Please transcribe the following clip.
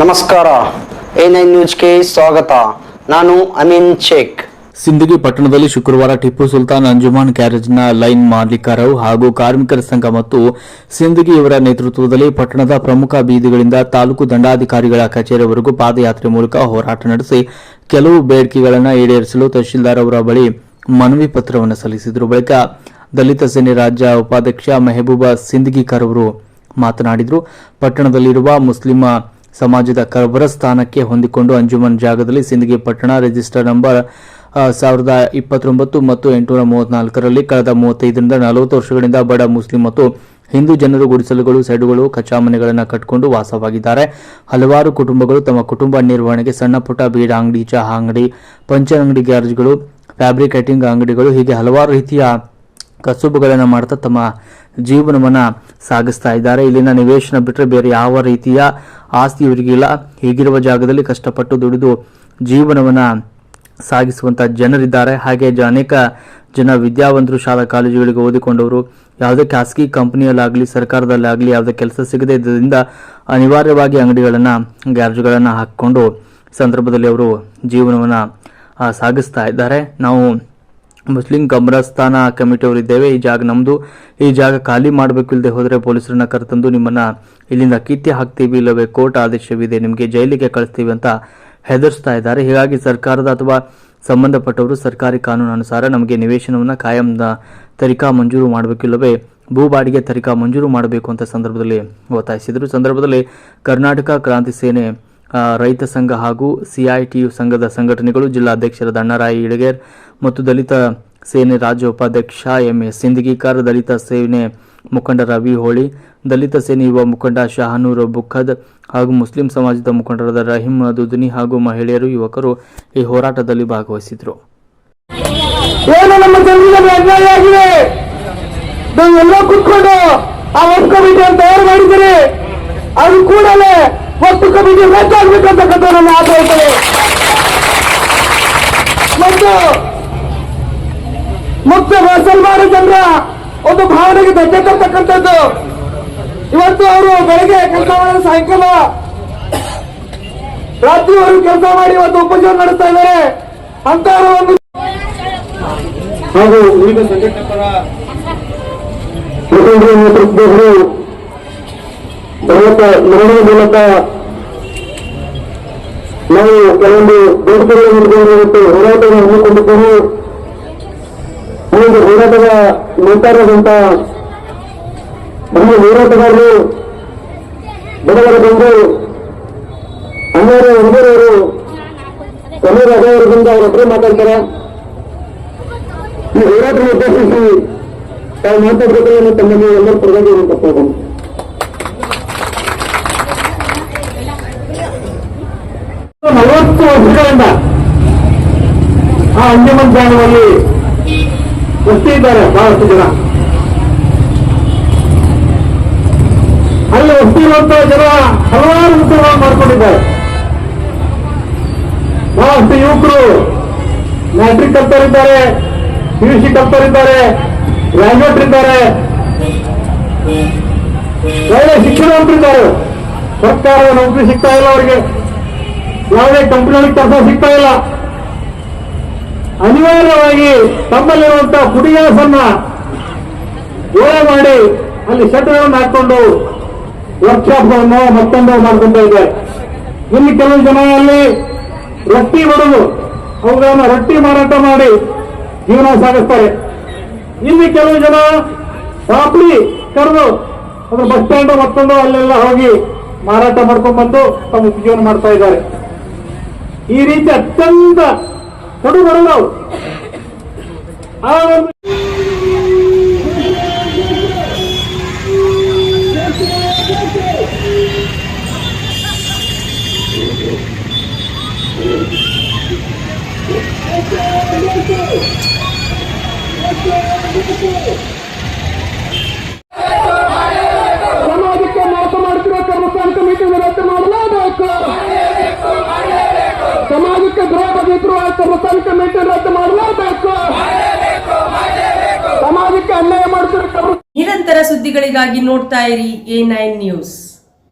ನಮಸ್ಕಾರ. A nine ನ್ಯೂಸ್ಗೆ ಸ್ವಾಗತ. ನಾನು ಅಮೀನ್ ಶೇಖ್. ಸಿಂದಗಿ ಪಟ್ಟಣದಲ್ಲಿ ಶುಕ್ರವಾರ ಟಿಪ್ಪು ಸುಲ್ತಾನ್ ಅಂಜುಮಾನ್ ಕ್ಯಾರೇಜ್ನ ಲೈನ್ ಮಾಲೀಕರು ಹಾಗೂ ಕಾರ್ಮಿಕರ ಸಂಘ ಮತ್ತು ಸಿಂದಗಿ ಇವರ ನೇತೃತ್ವದಲ್ಲಿ ಪಟ್ಟಣದ ಪ್ರಮುಖ ಬೀದಿಗಳಿಂದ ತಾಲೂಕು ದಂಡಾಧಿಕಾರಿಗಳ ಕಚೇರಿವರೆಗೂ ಪಾದಯಾತ್ರೆ ಮೂಲಕ ಹೋರಾಟ ನಡೆಸಿ ಕೆಲವು ಬೇಡಿಕೆಗಳನ್ನು ಈಡೇರಿಸಲು ತಹಶೀಲ್ದಾರ್ ಅವರ ಬಳಿ ಮನವಿ ಪತ್ರವನ್ನು ಸಲ್ಲಿಸಿದರು. ಬಳಿಕ ದಲಿತ ಸೇನೆ ರಾಜ್ಯ ಉಪಾಧ್ಯಕ್ಷ ಮೆಹಬೂಬಾ ಸಿಂದಗಿಕರ್ ಅವರು ಮಾತನಾಡಿದರು. ಪಟ್ಟಣದಲ್ಲಿರುವ ಮುಸ್ಲಿಮ ಸಮಾಜದ ಕಬರಸ್ಥಾನಕ್ಕೆ ಹೊಂದಿಕೊಂಡು ಅಂಜುಮನ್ ಜಾಗದಲ್ಲಿ ಸಿಂದಗಿ ಪಟ್ಟಣ ರಿಜಿಸ್ಟರ್ ನಂಬರ್ ಸಾವಿರದ ಇಪ್ಪತ್ತೊಂಬತ್ತು ಮತ್ತು ಎಂಟುನೂರ ಮೂವತ್ನಾಲ್ಕರಲ್ಲಿ ಕಳೆದ ಮೂವತ್ತೈದರಿಂದ ನಲವತ್ತು ವರ್ಷಗಳಿಂದ ಬಡ ಮುಸ್ಲಿಂ ಮತ್ತು ಹಿಂದೂ ಜನರು ಗುಡಿಸಲುಗಳು, ಸೆಡುಗಳು ಕಚ್ಚಾ ಮನೆಗಳನ್ನು ಕಟ್ಟಿಕೊಂಡು ವಾಸವಾಗಿದ್ದಾರೆ. ಹಲವಾರು ಕುಟುಂಬಗಳು ತಮ್ಮ ಕುಟುಂಬ ನಿರ್ವಹಣೆಗೆ ಸಣ್ಣಪುಟ್ಟ ಬೀಡ ಅಂಗಡಿ, ಚಹಾ ಅಂಗಡಿ ಪಂಚರ್ ಅಂಗಡಿ ಗ್ಯಾರೇಜ್ಗಳು, ಫ್ಯಾಬ್ರಿಕೇಟಿಂಗ್ ಅಂಗಡಿಗಳು, ಹೀಗೆ ಹಲವಾರು ರೀತಿಯ ಕಸುಬುಗಳನ್ನು ಮಾಡ್ತಾ ತಮ್ಮ ಜೀವನವನ್ನು ಸಾಗಿಸ್ತಾ ಇದ್ದಾರೆ. ಇಲ್ಲಿನ ನಿವೇಶನ ಬಿಟ್ಟರೆ ಬೇರೆ ಯಾವ ರೀತಿಯ ಆಸ್ತಿ ಇವರಿಗಿಲ್ಲ ಹೀಗಿರುವ ಜಾಗದಲ್ಲಿ ಕಷ್ಟಪಟ್ಟು ದುಡಿದು ಜೀವನವನ್ನು ಸಾಗಿಸುವಂಥ ಜನರಿದ್ದಾರೆ. ಹಾಗೆ ಅನೇಕ ಜನ ವಿದ್ಯಾವಂತರು ಶಾಲಾ ಕಾಲೇಜುಗಳಿಗೆ ಓದಿಕೊಂಡವರು. ಯಾವುದೇ ಖಾಸಗಿ ಕಂಪನಿಯಲ್ಲಾಗಲಿ, ಸರ್ಕಾರದಲ್ಲಾಗಲಿ ಯಾವುದೇ ಕೆಲಸ ಸಿಗದೇ ಇದ್ದರಿಂದ ಅನಿವಾರ್ಯವಾಗಿ ಅಂಗಡಿಗಳನ್ನು, ಗ್ಯಾರೇಜ್ಗಳನ್ನು ಹಾಕಿಕೊಂಡು ಸಂದರ್ಭದಲ್ಲಿ ಅವರು ಜೀವನವನ್ನು ಸಾಗಿಸ್ತಾ ಇದ್ದಾರೆ. ನಾವು ಮುಸ್ಲಿಂ ಕಬ್ರಸ್ಥಾನ ಕಮಿಟಿಯವರು ಇದ್ದೇವೆ, ಈ ಜಾಗ ನಮ್ಮದು ಈ ಜಾಗ ಖಾಲಿ ಮಾಡಬೇಕು ಇಲ್ಲದೆ ಹೋದರೆ ಪೊಲೀಸರನ್ನ ಕರೆತಂದು ನಿಮ್ಮನ್ನ ಇಲ್ಲಿಂದ ಕೀರ್ತಿ ಹಾಕ್ತೀವಿ ಇಲ್ಲವೇ? ಕೋರ್ಟ್ ಆದೇಶವಿದೆ, ನಿಮಗೆ ಜೈಲಿಗೆ ಕಳಿಸ್ತೀವಿ ಅಂತ ಹೆದರ್ಸ್ತಾ ಇದ್ದಾರೆ. ಹೀಗಾಗಿ ಸರ್ಕಾರದ ಅಥವಾ ಸಂಬಂಧಪಟ್ಟವರು ಸರ್ಕಾರಿ ಕಾನೂನಾನುಸಾರ ನಮಗೆ ನಿವೇಶನವನ್ನು ಕಾಯಂ ತರಿಕಾ ಮಂಜೂರು ಮಾಡಬೇಕಿಲ್ಲವೇ ಭೂ ಬಾಡಿಗೆ ತರಿಕಾ ಮಂಜೂರು ಮಾಡಬೇಕು ಅಂತ ಸಂದರ್ಭದಲ್ಲಿ ಒತ್ತಾಯಿಸಿದರು. ಸಂದರ್ಭದಲ್ಲಿ ಕರ್ನಾಟಕ ಕ್ರಾಂತಿ ಸೇನೆ ರೈತ ಸಂಘ ಹಾಗೂ ಸಿಐಟಿಯು ಸಂಘದ ಸಂಘಟನೆಗಳು ಜಿಲ್ಲಾಧ್ಯಕ್ಷರ ದಣ್ಣರಾಯಿ ಇಡಗೇರ್ ಮತ್ತು ದಲಿತ ಸೇನೆ ರಾಜ್ಯ ಉಪಾಧ್ಯಕ್ಷ ಎಂ ಎಸ್ ಸಿಂದಗಿಕಾರ್, ದಲಿತ ಸೇನೆ ಮುಖಂಡ ರವಿ ಹೋಳಿ, ದಲಿತ ಸೇನೆ ಯುವ ಮುಖಂಡ ಶಾಹನೂರ್ ಬುಖದ್ ಹಾಗೂ ಮುಸ್ಲಿಂ ಸಮಾಜದ ಮುಖಂಡರಾದ ರಹೀಂ ದುದುನಿ ಹಾಗೂ ಮಹಿಳೆಯರು ಯುವಕರು ಈ ಹೋರಾಟದಲ್ಲಿ ಭಾಗವಹಿಸಿದರು. ಕುತ್ಕೊಂಡು ಆ ತಯಾರು ಮಾಡಿದ್ದೀರಿ. ಅದು ಕೂಡಲೇ ಒಟ್ಟು ಕಮಿಟಿ ರದ್ದಾಗಬೇಕಂತಕ್ಕಂಥ ನನ್ನ ಆಸೆ ಇರ್ತದೆ ಮತ್ತು ಮುಕ್ತ ಮುಸಲ್ಮಾನ ಜನರ ಒಂದು ಭಾವನೆಗೆ ಧಕ್ಕೆ ತರ್ತಕ್ಕಂಥದ್ದು. ಇವತ್ತು ಅವರು ಬೆಳಗ್ಗೆ ಕೆಲಸ ಮಾಡಿ ಸಾಯಂಕಾಲ ರಾತ್ರಿವರೆಗೂ ಕೆಲಸ ಮಾಡಿ ಇವತ್ತು ಉಪಜೀವನ ನಡೆಸ್ತಾ ಇದ್ದಾರೆ. ಅಂತ ಒಂದು ಹಾಗೂ ವಿವಿಧ ಮುಖಂಡರ ನೇತೃತ್ವದವರು ಬೃಹತ್ ನಿರ್ಣಯ ಮೂಲಕ ಕೆಲವೊಂದು ಬೇಡಿಕೆಗಳನ್ನು ಇವತ್ತು ಹೋರಾಟವನ್ನು ಹಮ್ಮಿಕೊಂಡಿದ್ದೇವೆ ಈ ಒಂದು ಹೋರಾಟದ ನಂತರದಂತ ನಮ್ಮ ಹೋರಾಟಗಾರರು ಬಡವರ ಬಂದು ಹನ್ನೆರಡು ಹುಡುಗರವರು ಬಂದ ಅವರ ಅವರೊಬ್ಬರೇ ಮಾತಾಡ್ತಾರೆ. ಈ ಹೋರಾಟ ಉದ್ದೇಶಿಸಿ ತಾವು ಮಾತಾಡಬೇಕನ್ನು ತಮ್ಮಲ್ಲಿ ಎಲ್ಲರೂ ಪ್ರಗತಿ ತಪ್ಪೋದು ನಲವತ್ತು ವರ್ಷಗಳಿಂದ ಆ ಜಾಗದಲ್ಲಿ ಒತ್ತಿದ್ದಾರೆ ಇದ್ದಾರೆ ಬಹಳಷ್ಟು ಜನ. ಅಲ್ಲಿ ವಸ್ತಿ ಜನ ಹಲವಾರು ಉದ್ಯೋಗಗಳನ್ನು ಮಾಡಿಕೊಂಡಿದ್ದಾರೆ. ಬಹಳಷ್ಟು ಯುವಕರು ಮ್ಯಾಟ್ರಿಕ್ ಕಲ್ತರಿದ್ದಾರೆ ಪಿ ಯು ಸಿ ಕಲ್ತರಿದ್ದಾರೆ ಗ್ರಾಜುಯೇಟ್ ಇದ್ದಾರೆ. ಒಳ್ಳೆ ಶಿಕ್ಷಣವಂತರಿದ್ದಾರೆ ಸರ್ಕಾರ ನೌಕರಿ ಸಿಗ್ತಾ ಇಲ್ಲ ಅವರಿಗೆ. ಯಾವುದೇ ಕಂಪನಿಗಳಿಗೆ ಕೆಲಸ ಸಿಗ್ತಾ ಇಲ್ಲ ಅನಿವಾರ್ಯವಾಗಿ ತಮ್ಮಲ್ಲಿರುವಂತಹ ಕುಡಿಯಾಸನ್ನ ದೂರ ಮಾಡಿ ಅಲ್ಲಿ ಶೆಟ್ಟರ್ಗಳನ್ನು ಹಾಕೊಂಡು ವರ್ಕ್ಶಾಪ್ಗಳನ್ನು ಮತ್ತೊಂದು ಮಾಡ್ಕೊತಾ ಇದೆ. ಇಲ್ಲಿ ಕೆಲವು ಜನ ಅಲ್ಲಿ ರೊಟ್ಟಿ ಬಡದು ಅವುಗಳನ್ನು ರೊಟ್ಟಿ ಮಾರಾಟ ಮಾಡಿ ಜೀವನ ಸಾಗಿಸ್ತಾರೆ. ಇಲ್ಲಿ ಕೆಲವು ಜನ ಪಾಪಡಿ ಕರೆದು ಅದು ಬಸ್ ಸ್ಟ್ಯಾಂಡ್ ಮತ್ತೊಂದು ಅಲ್ಲೆಲ್ಲ ಹೋಗಿ ಮಾರಾಟ ಮಾಡ್ಕೊಂಡು ಬಂದು ತಮ್ಮ ಜೀವನ ಮಾಡ್ತಾ ಇದ್ದಾರೆ. ಈ ರೀತಿ ಅತ್ಯಂತ ಕಡು ಬರಲು ಆ ಒಂದು ಸಮಾಜಕ್ಕೆ ಮಾಡಲೇಬೇಕು. ಸಮಾಜಕ್ಕೆ ಅನ್ಯಾಯ ನಿರಂತರ ಸುದ್ದಿಗಳಿಗಾಗಿ ನೋಡ್ತಾ ಇರಿ ಎ ನೈನ್ ನ್ಯೂಸ್.